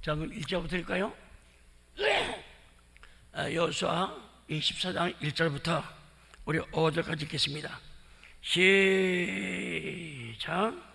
자, 그럼 1절부터 읽까요? 아, 여수와 24장 1절부터 우리 5절까지 읽겠습니다. 시작. 자.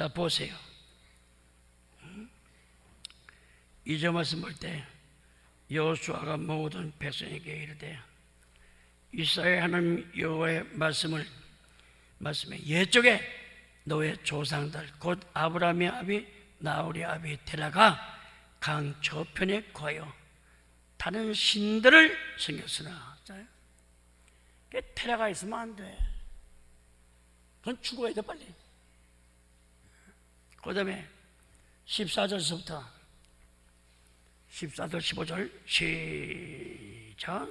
자, 보세요. 이제 말씀 볼 때, 여호수아가 모든 백성에게 이르되, 이스라엘 하나님 여호와의 말씀을 말씀에 옛적에 너의 조상들 곧 아브라함의 아비 나홀의 아비 테라가 강 저편에 거하여 다른 신들을 섬겼으나 테라가 있으면 안 돼. 그건 죽어야 돼 빨리. 그 다음에 14절서부터. 14절 15절 시작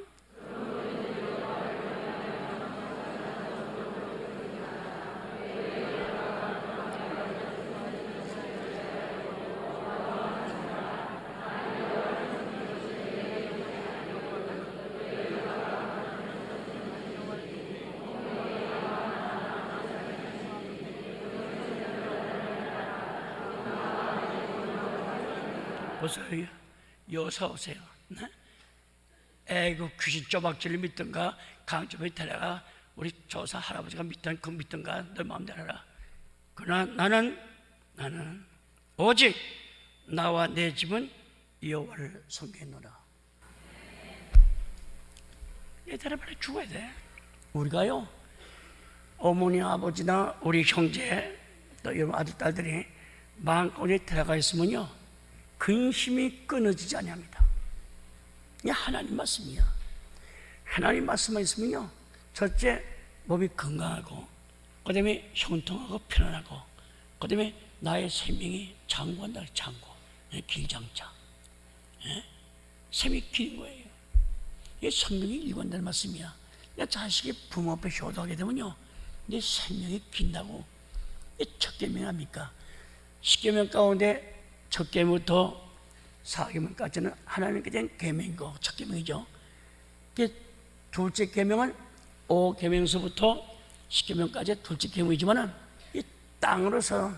보세요. 여서 오세요. 네? 애그 귀신 쪼박질을 믿든가 강조에 데려가 우리 조사 할아버지가 믿든 그 믿든가 너 마음대로 해라. 그러나 나는 나는 오직 나와 내 집은 여호와를 섬기노라. 얘들아 빨리 죽어야 돼. 우리가요 어머니 아버지나 우리 형제 또 여러분 아들 딸들이 마음가운데 들어가 있으면요 근심이 끊어지지 아니합니다. 이 하나님 말씀이야. 하나님 말씀만 있으면요 첫째 몸이 건강하고 그다음에 형통하고 편안하고 그다음에 나의 생명이 장구한다 장구 예, 길장자 예? 샘이 긴 거예요. 이 생명이 일관되는 말씀이야. 내 자식이 부모 앞에 효도하게 되면요 내 생명이 긴다고 이첫 계명 합니까? 십계명 가운데 첫 계명부터 사계명까지는 하나님께 대한 계명이고 첫 계명이죠. 그 둘째 계명은 오 계명서부터 십계명까지 둘째 계명이지만은 이 땅으로서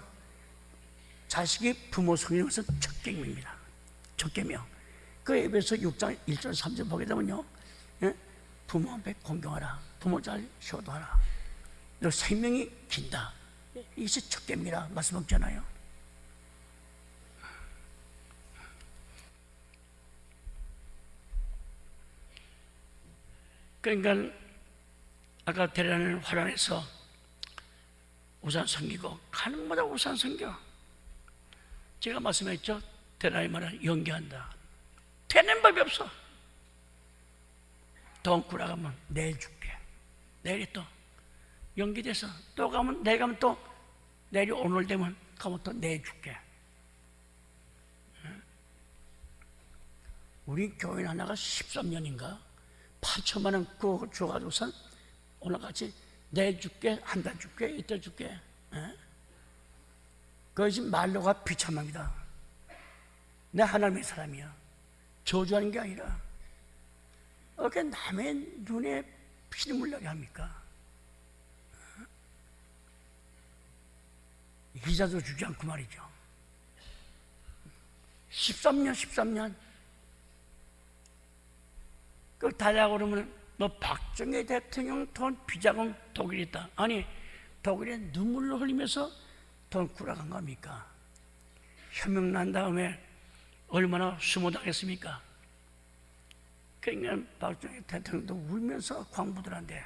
자식이 부모 성리는 것은 첫 계명입니다. 첫 계명. 그 에베소 6장 1절 3절 보게 되면요. 예? 부모 앞에 공경하라. 부모 잘 효도하라. 너 생명이 긴다. 이것이 첫 계명이라 말씀하잖아요. 그러니까 아까 대라는 화란에서 우산 섬기고 가는 마다 우산 섬겨. 제가 말씀했죠. 대라의 말은 연기한다. 되는 법이 없어. 덩쿠라 가면 내일 줄게. 내일이 또 연기돼서 또 가면 내일 가면 또 내일이 오늘 되면 가면 또 내일 줄게. 우리 교회 하나가 13년인가 8천만 원 그거 줘가지고선 오늘같이 내줄게 한달 줄게 이때 줄게 에? 그것이 말로가 비참합니다 내 하나님의 사람이야 저주하는 게 아니라 어떻게 남의 눈에 피를 물나게 합니까? 이자도 주지 않고 말이죠 13년 13년 그 달라고 그러면 너 박정희 대통령 돈 비자금 독일에 있다. 아니 독일에 눈물로 흘리면서 돈 구락한 겁니까? 혐명 난 다음에 얼마나 수모당했습니까? 그러니까 박정희 대통령도 울면서 광부들한테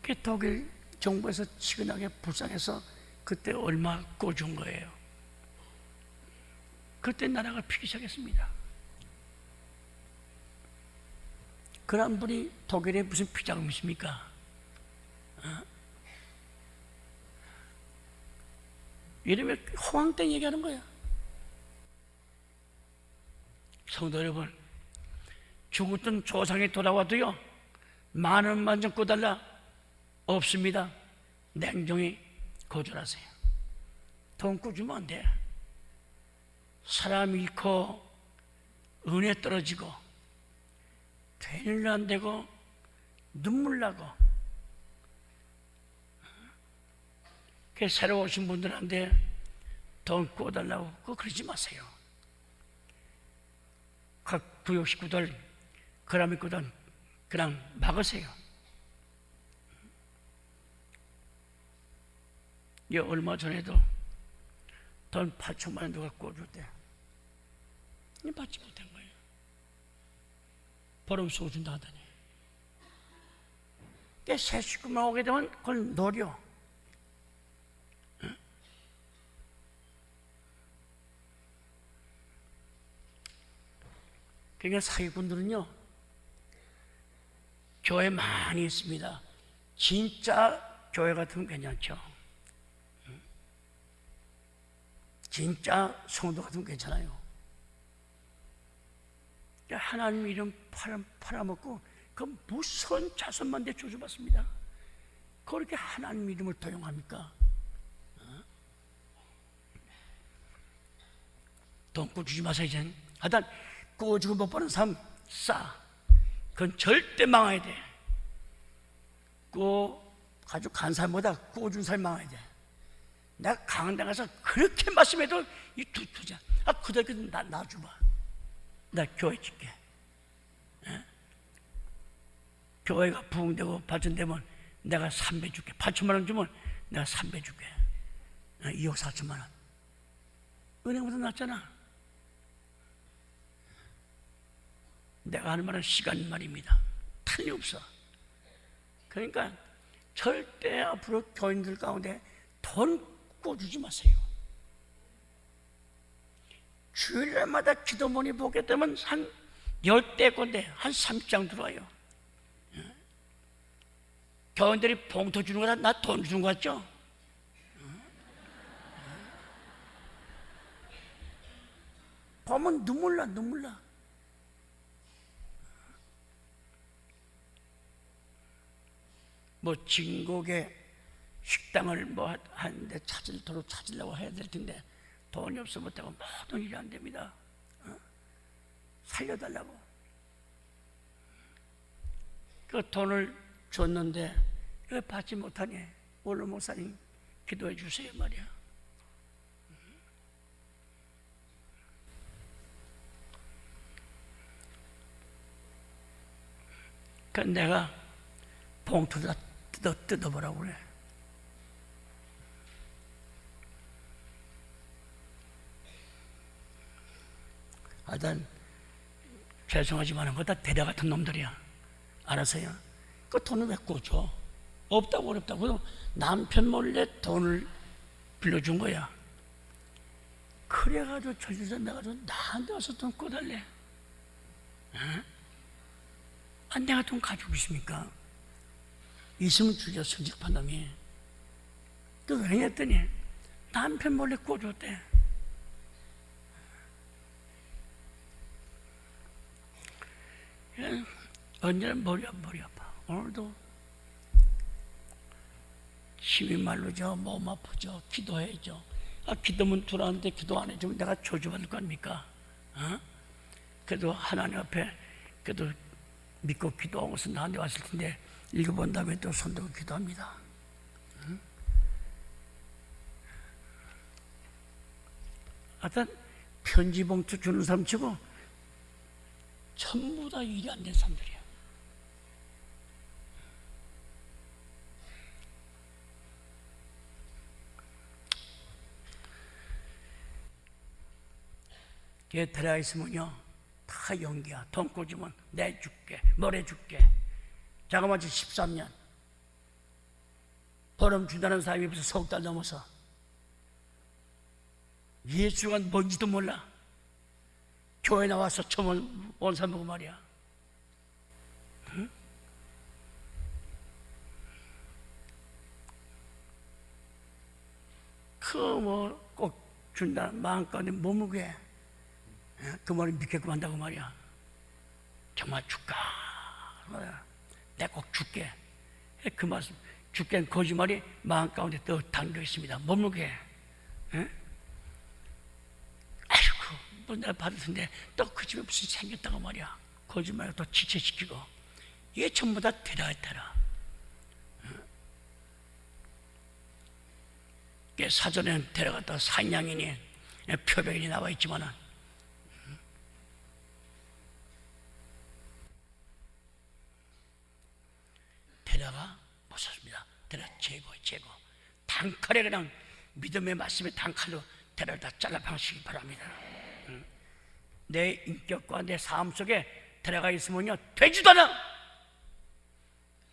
그 독일 정부에서 치근하게 불쌍해서 그때 얼마 꿔준 거예요. 그때 나라가 피기 시작했습니다. 그런 분이 독일에 무슨 피자금 있습니까? 어? 이러면 호황땡 얘기하는 거야. 성도 여러분, 죽었던 조상이 돌아와도요, 만 원만 좀 꿔달라. 없습니다. 냉정히 거절하세요. 돈 꾸주면 안 돼. 사람 잃고, 은혜 떨어지고, 되는 안 되고, 눈물 나고, 그 새로 오신 분들한테 돈 꿔달라고 그거 그러지 마세요. 각 구역 식구들 그람 있거든 그냥 막으세요. 이 얼마 전에도 돈 8천만 원 누가 꿔줬대. 이 받지 못한 거예요. 보름 쏘준다 하더니. 새 식구만 오게 되면 그걸 노려. 그러니까 사기꾼들은요, 교회 많이 있습니다. 진짜 교회 같으면 괜찮죠. 진짜 성도 같으면 괜찮아요. 하나님 이름 팔아, 팔아먹고 그 무서운 자손만 대 조져봤습니다. 그렇게 하나님 이름을 도용합니까? 돈 꾸 주지 마세요, 이젠. 하여튼, 꾸어주고 못 버는 삶, 싸. 그건 절대 망해야 돼. 꾸어, 가지고 간 사람보다 꾸어준 사람이 망해야 돼. 내가 강원대 가서 그렇게 말씀해도 이 두투자. 아, 그들 나, 놔줘봐. 나 교회 짓게. 예? 교회가 부흥되고 발전되면 내가 3배 줄게. 8천만 원 주면 내가 3배 줄게. 어, 2억 4천만 원. 은행보다 낫잖아. 내가 하는 말은 시간 말입니다. 틀림없어. 그러니까 절대 앞으로 교인들 가운데 돈 꿔주지 마세요. 주일날마다 기도문이 보게 되면 한 열대 건데 한 3장 들어와요. 예. 교인들이 봉투 주는 거다 나 돈 주는 거 같죠? 보면 눈물 나 눈물 나. 뭐 진곡에 식당을 뭐 하는데 찾을 도로 찾으려고 해야 될 텐데 돈이 없어 못하고 모든 일이 안 됩니다. 어? 살려달라고. 그 돈을 줬는데 왜 받지 못하니? 오늘 목사님 기도해 주세요 말이야. 그 내가 봉투 다 뜯어 뜯어보라고 그래. 하여튼 죄송하지만 그거 다 대대 같은 놈들이야. 알아서요. 그 돈을 왜 꿔줘? 없다고 어렵다고 남편 몰래 돈을 빌려준 거야. 그래가지고 저주자 내가지고 나한테 와서 돈 꿔달래. 어? 아, 내가 돈 가지고 있습니까? 있으면 주죠, 성직한 놈이. 또왜 했더니 남편 몰래 꿔줬대. 언제나 머리, 머리 아파. 오늘도 힘이 말르죠. 몸 아프죠. 기도해죠. 아, 기도문 들어왔는데 기도 안 해주면 내가 저주받을 거 아닙니까? 어? 그래도 하나님 앞에 그래도 믿고 기도하고 서 나한테 왔을 텐데 읽어본 다음에 또 손들고 기도합니다. 응? 하여튼 편지 봉투 주는 사람 치고 전부 다 일이 안 된 사람들이야. 걔 들어가 있으면요 다 연기야 돈 꽂으면 내 줄게 뭘 해줄게 자그마치 13년 보름 준다는 사람이 벌써 석 달 넘어서 예수가 뭔지도 몰라. 교회 나와서 처음 보고 말이야. 그뭐꼭 준다 마음가운데 머무게 그 말을 믿게끔 한다고 말이야. 정말 줄까? 내가 꼭 줄게. 그 말씀 죽겐 거짓말이 마음 가운데 또 담겨 있습니다. 머무게. 예? 뭐 내가 받았는데 또 그 집에 무슨 생겼다고 말이야. 거짓말을 또 지체시키고. 이게 전부 다. 이게 사전에 데려갔다 산양인이 표백이 나와 있지만은 테라가 못썼습니다 테라 제거 제거 단칼에 그냥 믿음의 말씀에 단칼로 테라를 다 잘라 방시기 바랍니다. 응? 내 인격과 내 삶 속에 테라가 있으면요 되지도 않아.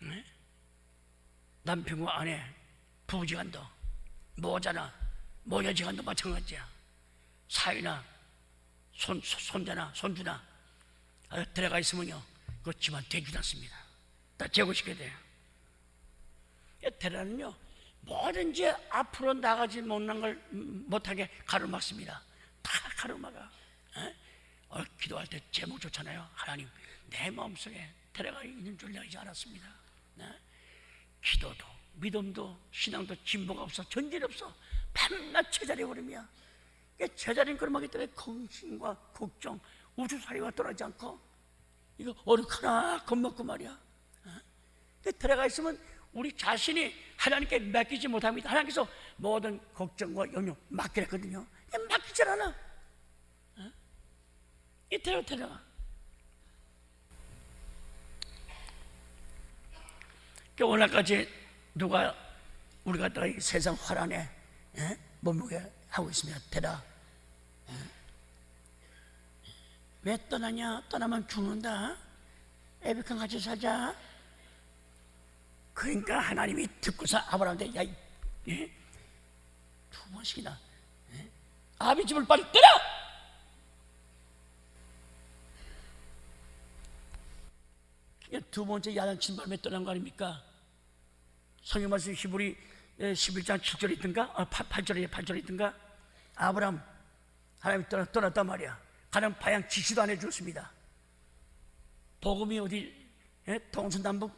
응? 남편과 아내 부부지간도 모자나 모녀지간도 마찬가지야. 사위나 손, 손자나 손주나 아, 들어가 있으면요 그렇지만 되지 않습니다. 다 제거시켜야 돼요. 테라는요 뭐든지 앞으로 나가지 못한 걸 못하게 가로막습니다. 다 가로막아. 어, 기도할 때 제목 좋잖아요. 하나님 내 마음속에 테라가 있는 줄 알지 않았습니다. 네? 기도도 믿음도 신앙도 진보가 없어 전질 없어 밤낮 제자리 걸음이야. 제자리는 걸음하기 때문에 걱심과 걱정 우주살이가 떠나지 않고 이거 어렵구나 겁먹고 말이야. 어? 들어가 있으면 우리 자신이 하나님께 맡기지 못합니다. 하나님께서 모든 걱정과 염려 맡기랬거든요. 맡기질 않아. 어? 이 데려 데려가. 오늘까지 누가 우리가 또 세상 화란에 에? 몸무게 하고 있으면 되라. 왜 떠나냐? 떠나면 죽는다. 애비칸 같이 살자. 그러니까 하나님이 듣고서 아브라함한테 야, 예? 두 번씩이나 예? 아비 집을 빨리 떠나! 두 번째 야단 침발에 떠난 거 아닙니까? 성경 말씀 히브리 11장 7절에 있던가? 아, 8, 절에 8절에 있던가? 아브라함 하나님이 떠나, 떠났단 말이야 가는 방향 지시도 안 해줬습니다 복음이 어디 예? 동서남북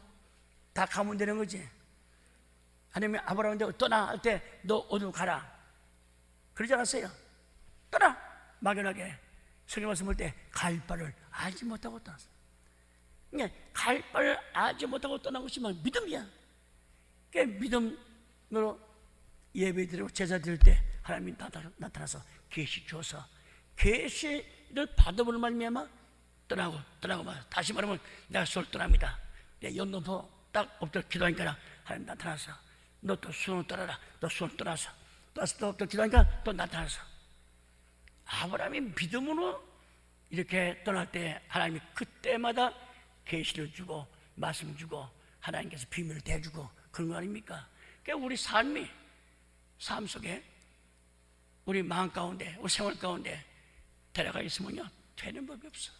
다 가면 되는 거지. 하나님이 아브라함한테 떠나 할 때 너 어디로 가라. 그러지 않았어요. 떠나. 막연하게 성경 말씀 볼 때 갈 바를 알지 못하고 떠났어. 그러니까 갈 바를 알지 못하고 떠난 것이 뭐 믿음이야. 그 믿음으로 예배 드리고 드릴 때 하나님이 나타나서 계시 줘서 계시를 받아보는 말미암아 떠나고 떠나고 말 다시 말하면 내가 쏠 떠납니다. 내 연놈포 딱 엎드려 기도하니까 하나님 나타나서 너 또 수능 떠나라 너 수능 떠나서 또 엎드려 기도하니까 또 나타나서 아브라함이 믿음으로 이렇게 떠날 때 하나님이 그때마다 계시를 주고 말씀 주고 하나님께서 비밀을 대주고 그런 거 아닙니까? 그러니까 우리 삶이 삶 속에 우리 마음 가운데 우리 생활 가운데 데려가 있으면요 되는 법이 없어.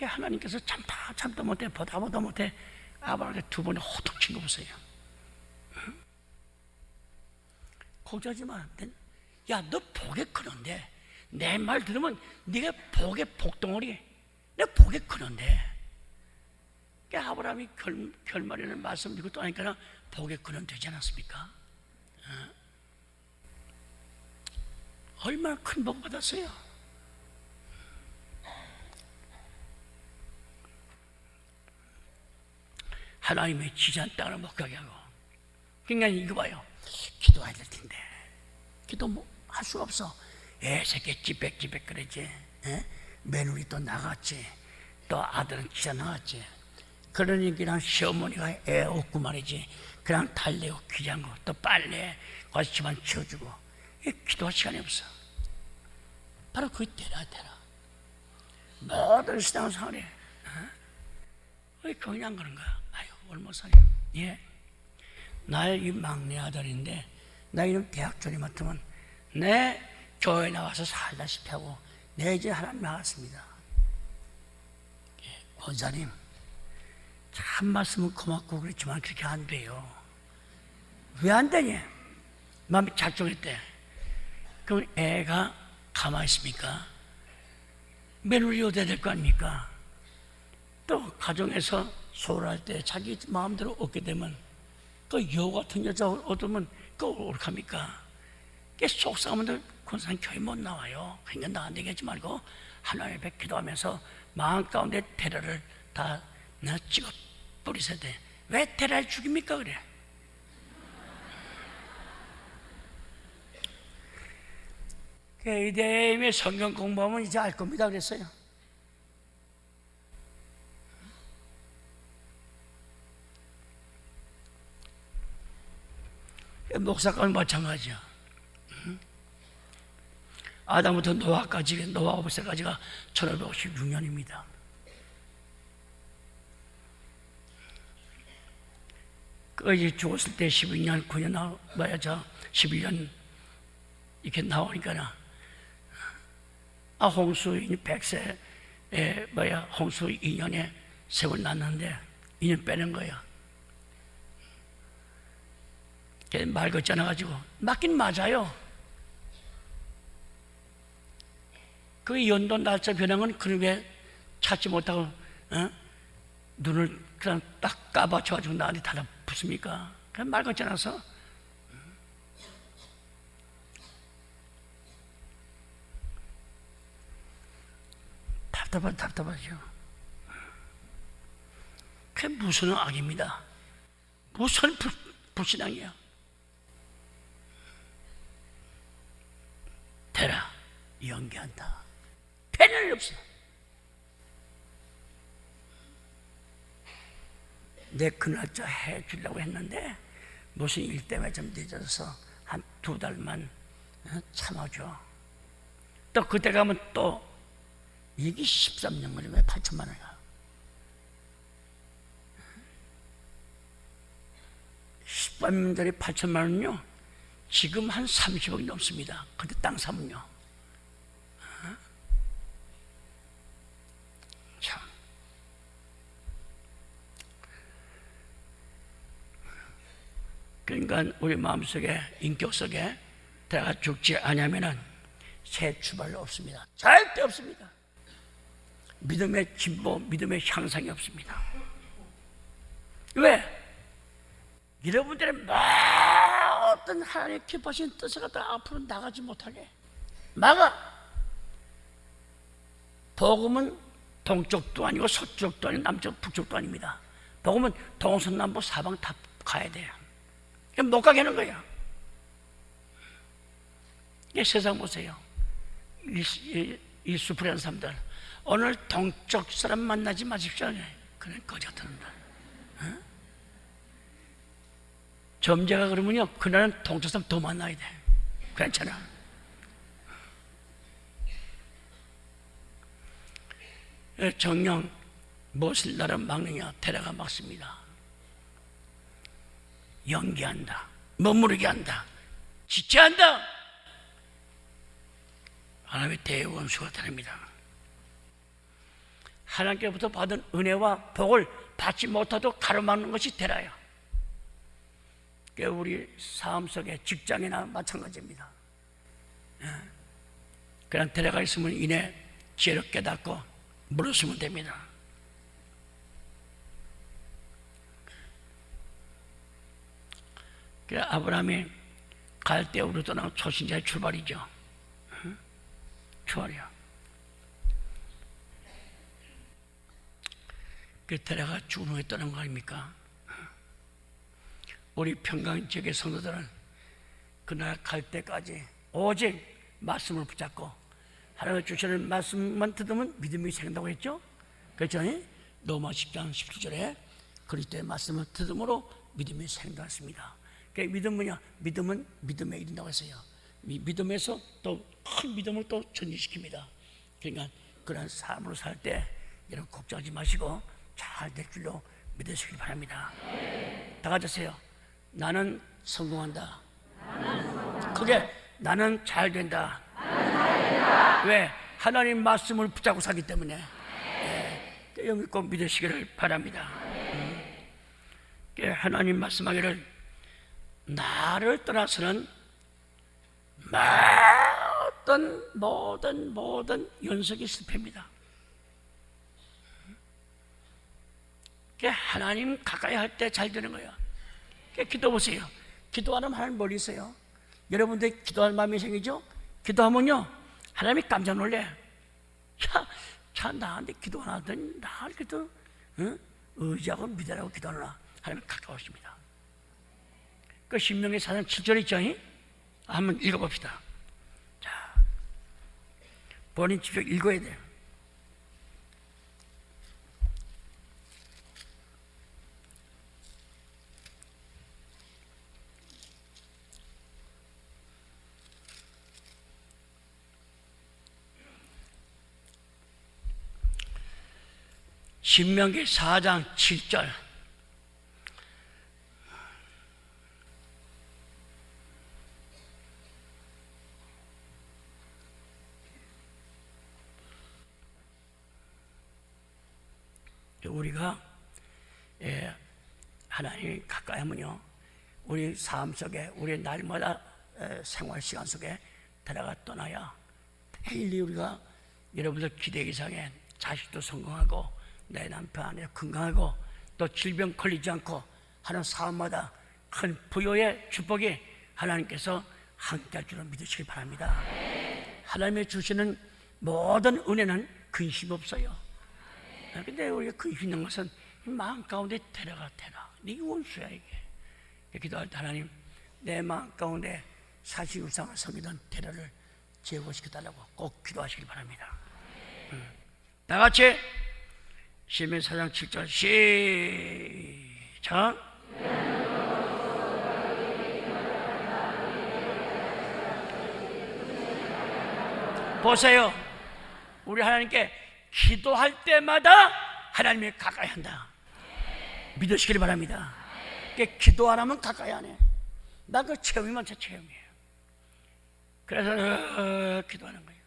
하나님께서 참다 참다 못해 보다 보다 못해 아브라함한테 두 번에 호떡 친거 보세요. 마. 야, 너 복에 크는데 내 말 들으면 네가 복의 복덩어리. 내 복에 크는데. 그러니까 아브라함이 결, 결말에는 말씀드리고 또 하니까 복에 크는 되지 않았습니까? 어? 얼마나 큰 복 받았어요. 하나님의 지시한 땅을 못 가게 하고 그러니까 이거 봐요 기도해야 될 텐데 기도 뭐 할 수가 없어 애 새끼 찌백찌백 그랬지 에? 며느리 또 나갔지 또 아들은 기자 나갔지 그러니 그냥 시어머니가 애 없고 말이지 그냥 달래고 귀장고 또 빨래 가서 집안 치워주고 기도할 시간이 없어 바로 그 때라 때라 모든 신앙생활에 왜 그냥 그런 거야? 아유, 월모사님. 예. 나의 이 막내 아들인데, 나 이름 대학 졸이 맡으면, 내 교회 나와서 살다시피 하고, 내 이제 하나님 나갔습니다. 예, 권사님, 참 말씀은 고맙고 그렇지만 그렇게 안 돼요. 왜 안 되냐? 마음이 작정했대. 그럼 애가 가만히 있습니까? 매를 이어야 될 거 아닙니까? 또 가정에서 소홀할 때 자기 마음대로 얻게 되면 그 여우 같은 여자 얻으면 그 옳합니까? 그 속상하면 권상 교회 못 나와요. 그러니까 나안 되겠지 말고 하나님 앞에 기도하면서 마음 가운데 테러를 다나 찍어 버리셔야 돼. 왜 테러를 죽입니까 그래? 이대임의 성경 공부하면 이제 알 겁니다 그랬어요. 목사까지 마찬가지야. 아담부터 노아까지 노아 오브세까지가 1556년입니다. 거기 죽었을 때 12년, 9년 나 뭐야 저 11년 이렇게 나오니까 아 홍수 100세에 뭐야 홍수 2년에 세월 났는데 2년 빼는 거야. 말 걷지 않아가지고 맞긴 맞아요. 그 연도 날짜 변형은 그렇게 찾지 못하고 어? 눈을 그냥 딱 까박혀가지고 나한테 달라붙습니까? 그냥 말 걷지 않아서 답답하 답답하죠. 그게 무슨 악입니다. 무슨 불, 불신앙이야. 대라 연기한다. 패널이 없어. 내 그날짜 해 주려고 했는데 무슨 일 때문에 좀 늦어서 한 두 달만 어, 참아줘. 또 그때 가면 또 이게 13년 만에 왜 8천만 원이야? 13년 전에 8천만 원은요, 지금 한 30억이 넘습니다. 그때 땅 사면요. 그러니까 우리 마음속에, 인격 속에 내가 죽지 않으면은 새 출발 없습니다. 절대 없습니다. 믿음의 진보, 믿음의 향상이 없습니다. 왜? 여러분들의 모든 하나님의 기뻐하신 뜻을 갖다 앞으로 나가지 못하게 막아. 복음은 동쪽도 아니고 서쪽도 아니고 남쪽, 북쪽도 아닙니다. 복음은 동서남북 사방 다 가야 돼요. 그럼 못 가게 하는 거예요. 이 세상 보세요. 이, 이, 이 수풀한 사람들. 오늘 동쪽 사람 만나지 마십시오. 그는 거지 같은. 어? 점제가 그러면요, 그날은 동쪽 사람 더 만나야 돼. 괜찮아. 예, 정령 무엇을 나를 막느냐? 테러가 막습니다. 연기한다. 머무르게 한다. 지체한다. 하나님의 대원수가 다릅니다. 하나님께부터 받은 은혜와 복을 받지 못하도록 가로막는 것이. 그게 우리 삶 속에 직장이나 마찬가지입니다. 예. 그런 테라가 있으면 이내 지혜로 깨닫고 물었으면 됩니다. 그래 아브라함이 갈대우로 떠난 초신자의 출발이죠. 출발이야. 그 테라가 죽은 후에 떠난 거 아닙니까? 우리 평강 지역의 성도들은 그날 갈 때까지 오직 말씀을 붙잡고 하나님의 주시는 말씀만 듣으면 믿음이 생긴다고 했죠? 그렇죠? 로마 10장 17절에 그리스도의 말씀을 듣음으로 믿음이 생긴다습니다 그 믿음 뭐냐? 믿음은 믿음에 이른다고 했어요. 믿음에서 또 큰 믿음을 또 전진시킵니다. 그러니까 그런 삶으로 살 때 여러분 걱정하지 마시고 잘잘될 줄로 믿으시길 바랍니다. 다 같이세요. 나는 성공한다. 그게 나는 잘 된다. 왜? 하나님 말씀을 붙잡고 사기 때문에 예, 그 믿고 믿으시기를 바랍니다. 음. 예, 하나님 말씀하기를 나를 떠나서는 모든 모든 모든 연속이 실패입니다. 그게 하나님 가까이 할 때 잘 되는 거예요. 기도 보세요. 기도하는 하나님 멀리 있어요. 여러분들 기도할 마음이 생기죠? 기도하면요, 하나님이 깜짝 놀래. 야, 참 나한테 기도 안 하더니 나 그래도 응? 의지하고 믿으라고 기도하나 하나님 가까우십니다. 그 신명의 사장 7절 있죠? 한번 읽어봅시다. 자, 본인 직접 읽어야 돼요. 신명기 4장 7절 우리가 예, 하나님 가까이 하면요 우리 삶 속에 우리 날마다 에, 생활 시간 속에 들어가 떠나야 매일 우리가 여러분들 기대 이상의 자식도 성공하고 내 남편 아내 건강하고 또 질병 걸리지 않고 하는 삶마다 큰 부여의 축복이 하나님께서 함께할 줄을 믿으시기 바랍니다. 하나님이 주시는 모든 은혜는 근심 없어요. 아, 근데 우리가 근심 있는 것은 이 마음 가운데 데려가 데 라. 네 원수야 이게. 기도할 때 하나님 내 마음 가운데 사실상을 섬기던 테러를 제거시켜달라고 꼭 기도하시기 바랍니다. 음. 다 같이 시면 사장 7절 시작 보세요 우리 하나님께 기도할 때마다 하나님이 가까이 한다 믿으시길 바랍니다. 기도 안 하면 가까이 안해. 나그 체험이만 제 체험이에요. 그래서 어, 기도하는 거예요.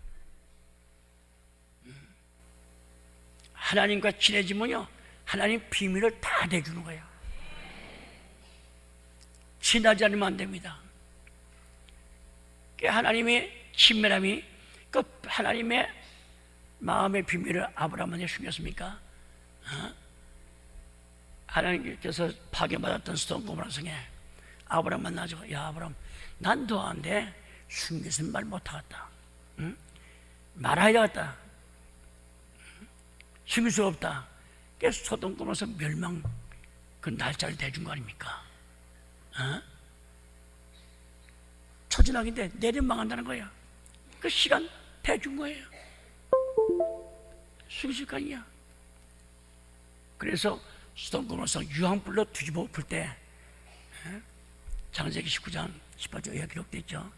하나님과 친해지면요 하나님 비밀을 다 내주는 거예요. 친하지 않으면 안 됩니다. 그 하나님의 친밀함이 그 하나님의 마음의 비밀을 아브라함한테 숨겼습니까? 어? 하나님께서 파괴받았던 스톤 고모라 성에 아브라함 만나죠 야 아브라함 난 너한테 숨겨진 말 못하겠다 응? 말하야겠다 숨길 수 없다. 그래서 소돔 고모서 멸망 그 날짜를 대준 거 아닙니까? 어? 초진학인데 내년 망한다는 거야. 그 시간 대준 거예요. 아니야. 그래서 고모서 유황불로 뒤집어 엎을 때 어? 장세기 19장 18절 이하 기록되어 있죠.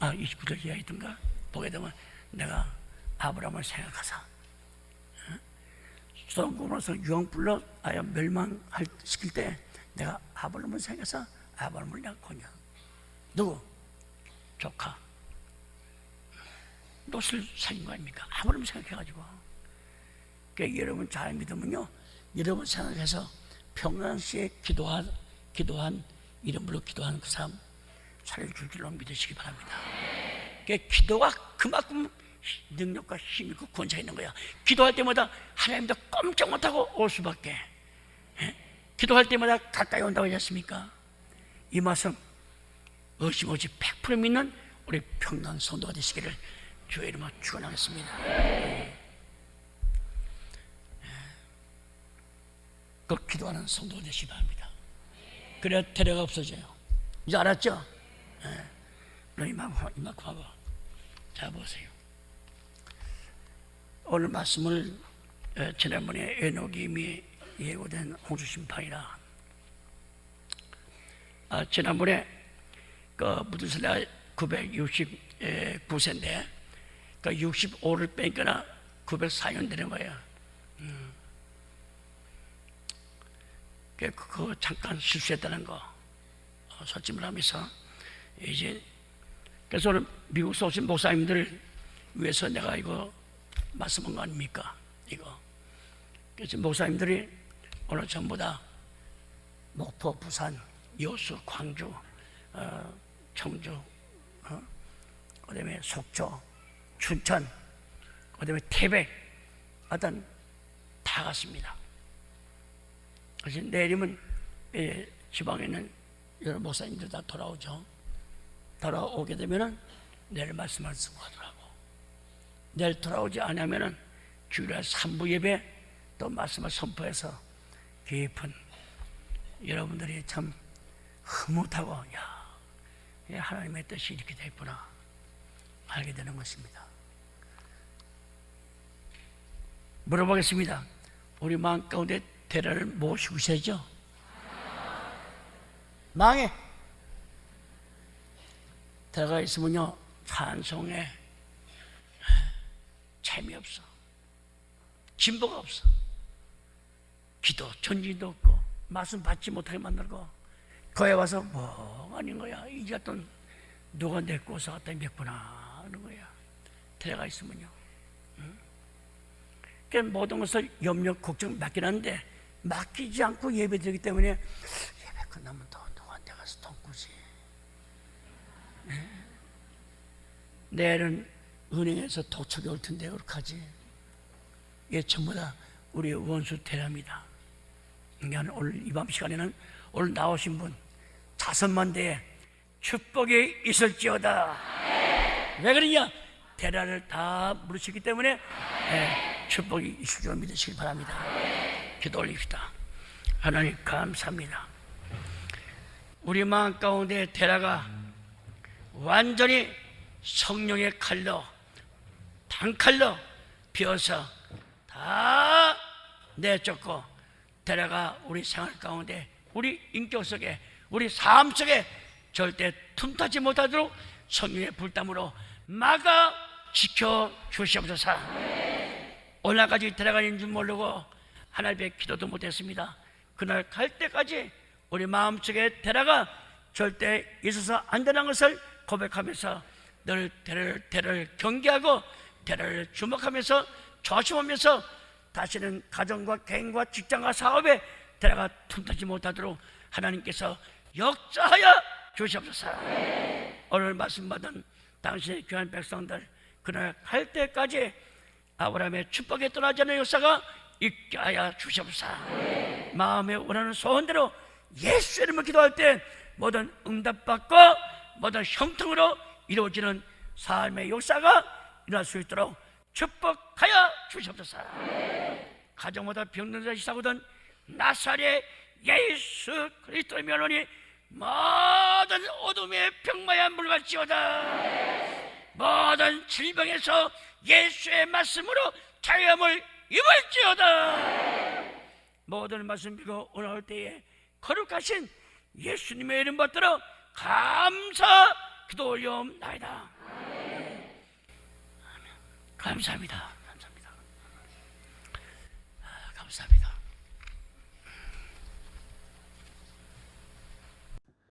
아 29절 이하 있던가 보게 되면 내가 아브라함을 생각하사 수동공으로서 유황불로 아예 멸망할 시킬 때 내가 아브라함을 생각해서 아브라함을 내가 권유 누구? 조카 롯을 살인 거 아닙니까? 아브라함 생각해가지고 그러니까 여러분 잘 믿으면요 여러분 생각해서 평안시에 기도한 기도한 이름으로 기도하는 그 사람 살려줄 줄로 믿으시기 바랍니다 그러니까 기도가 그만큼 능력과 힘 있고 권세 있는 거야. 기도할 때마다 하나님도 꼼짝 못하고 올 수밖에. 예? 기도할 때마다 가까이 온다고 하지 않습니까? 이 말씀 의심 없이 100% 믿는 우리 평강 성도가 되시기를 주의 이름으로 축원하겠습니다. 그 기도하는 성도가 되시기 바랍니다. 그래야 태래가 없어져요. 이제 알았죠? 예. 너 이만큼, 이만큼 하고. 자, 보세요. 오늘 말씀을 지난번에 에녹임이 예고된 홍수 심판이라 아, 지난번에 그 무드슬라 969세인데 그 65를 빼거나 904년 되는 거예요. 음. 그- 그거 잠깐 실수했다는 거 어, 솔직히 말하면서 이제 그래서 오늘 미국서 오신 목사님들을 위해서 내가 이거 말씀한 거 아닙니까? 이거 그래서 목사님들이 오늘 전부 다 목포, 부산, 여수, 광주, 어, 청주, 어, 그다음에 속초, 춘천, 그다음에 태백, 하여튼 다 갔습니다. 그래서 내일이면 예, 지방에 있는 여러 목사님들 다 돌아오죠. 돌아오게 되면은 내일 말씀을 쓰고 하더라고. 내일 돌아오지 않으면은 주일날 3부 예배 또 말씀을 선포해서 깊은 여러분들이 참 흐뭇하고 야, 이 하나님의 뜻이 이렇게 됐구나 알게 되는 것입니다. 물어보겠습니다. 우리 마음 가운데 대라를 모시고 계시죠? 망해. 대라가 있으면요 찬송에 재미없어. 진보가 없어. 기도 전진도 없고 말씀 받지 못하게 만들고 거에 와서 뭐 아닌 거야. 이제 또 누가 내 꽃을 갖다 맺구나 하는 거야. 데려가 있으면요. 응? 그 모든 것을 염려 걱정 맡긴 하는데 맡기지 않고 예배드리기 때문에 예배 끝나면 더 누구한테 가서 돈 꾸지. 네? 내일은 은행에서 도축이 올 텐데 어떡하지? 이게 전부 다 우리 원수 대랍니다. 그러니까 오늘 이 밤 시간에는 오늘 나오신 분 다섯만 대에 축복이 있을지어다. 왜 그러냐? 대라를 다 물으시기 때문에 예, 축복이 있을 줄 믿으시기 바랍니다. 기도 올립시다. 하나님 감사합니다. 우리 마음 가운데 대라가 완전히 성령의 칼로 단칼로 비어서 다 내쫓고 데려가 우리 생활 가운데 우리 인격 속에 우리 삶 속에 절대 틈타지 못하도록 성령의 불담으로 막아 지켜 주시옵소서 오늘까지 데려가는 줄 모르고 하나님의 기도도 못했습니다 그날 갈 때까지 우리 마음속에 데려가 절대 있어서 안 되는 것을 고백하면서 늘 대를 대를 경계하고 대를 주목하면서 조심하면서 다시는 가정과 개인과 직장과 사업에 대라가 틈타지 못하도록 하나님께서 역사하여 주시옵소서. 오늘 말씀 받은 당신의 귀한 백성들 그날 할 때까지 아브라함의 축복에 떠나지 않는 역사가 있게 하여 주시옵소서. 마음에 원하는 소원대로 예수 이름을 기도할 때 모든 응답받고 모든 형통으로 이루어지는 삶의 역사가 일어날 수 있도록 축복하여 주시옵소서. 가정마다 병든 자이 사고든 나사렛 예수 그리스도의 면허니 모든 어둠의 병마야 물갈지어다. 모든 질병에서 예수의 말씀으로 자유함을 입을지어다. 모든 말씀 믿고 오늘 때에 거룩하신 예수님의 이름 받들어 감사 기도 올려옵나이다. 감사합니다. 감사합니다. 아, 감사합니다.